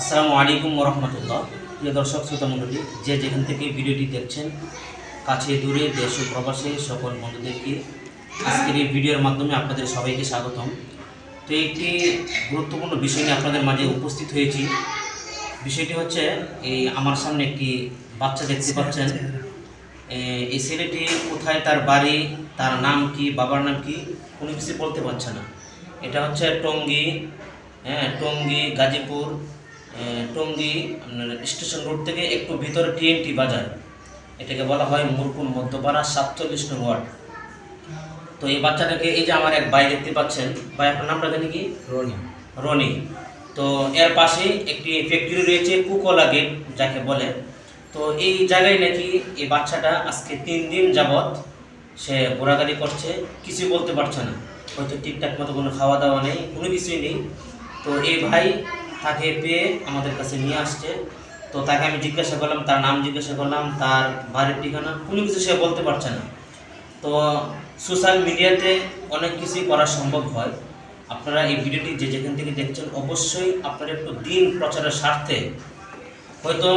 আসসালামু আলাইকুম রহমতুল্লাহ প্রিয় দর্শক, শ্রোতা মণ্ডলী, যে যেখান থেকে ভিডিওটি দেখছেন, কাছে, দূরে, দেশ ও প্রবাসে সকল বন্ধুদেরকে আজকের এই ভিডিওর মাধ্যমে আপনাদের সবাইকে স্বাগতম। তো একটি গুরুত্বপূর্ণ বিষয় নিয়ে আপনাদের মাঝে উপস্থিত হয়েছি। বিষয়টি হচ্ছে, এই আমার সামনে একটি বাচ্চা দেখতে পাচ্ছেন। এই ছেলেটি কোথায়, তার বাড়ি, তার নাম কি, বাবার নাম কি, কোনো কিছু বলতে পারছে না। এটা হচ্ছে টঙ্গী হ্যাঁ টঙ্গী, গাজীপুর টঙ্গী আপনার স্টেশন রোড থেকে একটু ভিতরে টিএনটি বাজার। এটাকে বলা হয় মুরকুল মধ্যপাড়া সাতচল্লিশ নং ওয়ার্ড। তো এই বাচ্চাটাকে এই যে আমার এক ভাই দেখতে পাচ্ছেন ভাই আপনার নামটা জানি কি? রনি। রনি। তো এর পাশে একটি ফ্যাক্টরি রয়েছে কুকলা গেট যাকে বলে। তো এই জায়গায় নাকি এই বাচ্চাটা আজকে তিন দিন যাবৎ সে ঘোরাঘুরি করছে কিছু বলতে পারছে না। হয়তো ঠিকঠাক মতো কোনো খাওয়া দাওয়া নেই কোনো কিছুই নেই। তো এই ভাই তাকে পেয়ে আমাদের কাছে নিয়ে আসছে। তো তাকে আমি জিজ্ঞাসা করলাম, তার নাম জিজ্ঞাসা করলাম, তার বাড়ির ঠিকানা, কোনো কিছু সে বলতে পারছে না। তো সোশ্যাল মিডিয়াতে অনেক কিছুই করা সম্ভব হয়। আপনারা এই ভিডিওটি যে যেখান থেকে দেখছেন, অবশ্যই আপনারা একটু দিন প্রচারের স্বার্থে হয়তো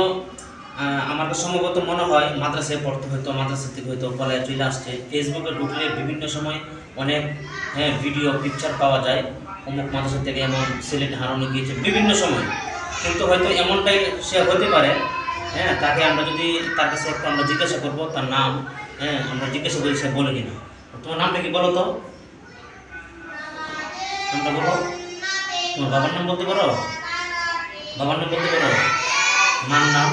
আমার সম্ভবত মনে হয় মাদ্রাসায় পড়তে হয়তো মাদ্রাসা থেকে হয়তো কলেজ চলে আসছে। ফেসবুকে ঢুকলে বিভিন্ন সময় অনেক হ্যাঁ ভিডিও পিকচার পাওয়া যায়। অমুক মাদ্রাসা থেকে এমন সিলেট হারানো গিয়েছে, বিভিন্ন সময়। কিন্তু হয়তো এমনটাই সে হতে পারে। হ্যাঁ তাকে আমরা যদি, তার কাছে একটু আমরা জিজ্ঞাসা করব, তার নাম হ্যাঁ আমরা জিজ্ঞাসা করি সে বলে কিনা। তোমার নামটা কি বলো তো? নামটা বলো। তোমার বাবার নাম বলতে পারো? বাবার নাম বলতে পারো? মার নাম?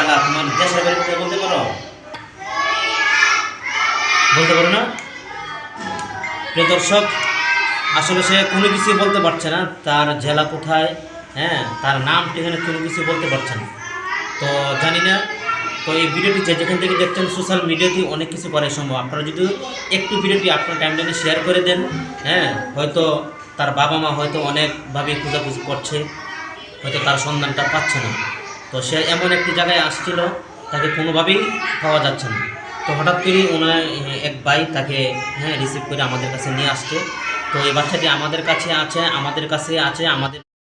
জ্বালা তোমার দেশের বাড়ি বলতে পারো? বলতে পারো না? প্রিয় দর্শক, আসলে সে কোনো কিছু বলতে পারছে না। তার জেলা কোথায় হ্যাঁ তার কোনো কিছু বলতে পারছে না। তো জানি না, তো এই ভিডিওটি যে যেখান থেকে দেখছেন সোশ্যাল মিডিয়াতে অনেক কিছু করা সম্ভব। আপনারা যদি একটু ভিডিওটি আপনার টাইমলাইনে শেয়ার করে দেন হ্যাঁ হয়তো তার বাবা মা হয়তো অনেকভাবে খোঁজাখুঁজি করছে, হয়তো তার সন্ধানটা পাচ্ছে না। তো সে এমন একটি জায়গায় আসছিল, তাকে কোনোভাবেই পাওয়া যাচ্ছে না। তো হঠাৎ করেই ওনার এক ভাই তাকে হ্যাঁ রিসিভ করে আমাদের কাছে নিয়ে আসছে। তো এই বাচ্চাটি আমাদের কাছে আছে, আমাদের কাছে আছে, আমাদের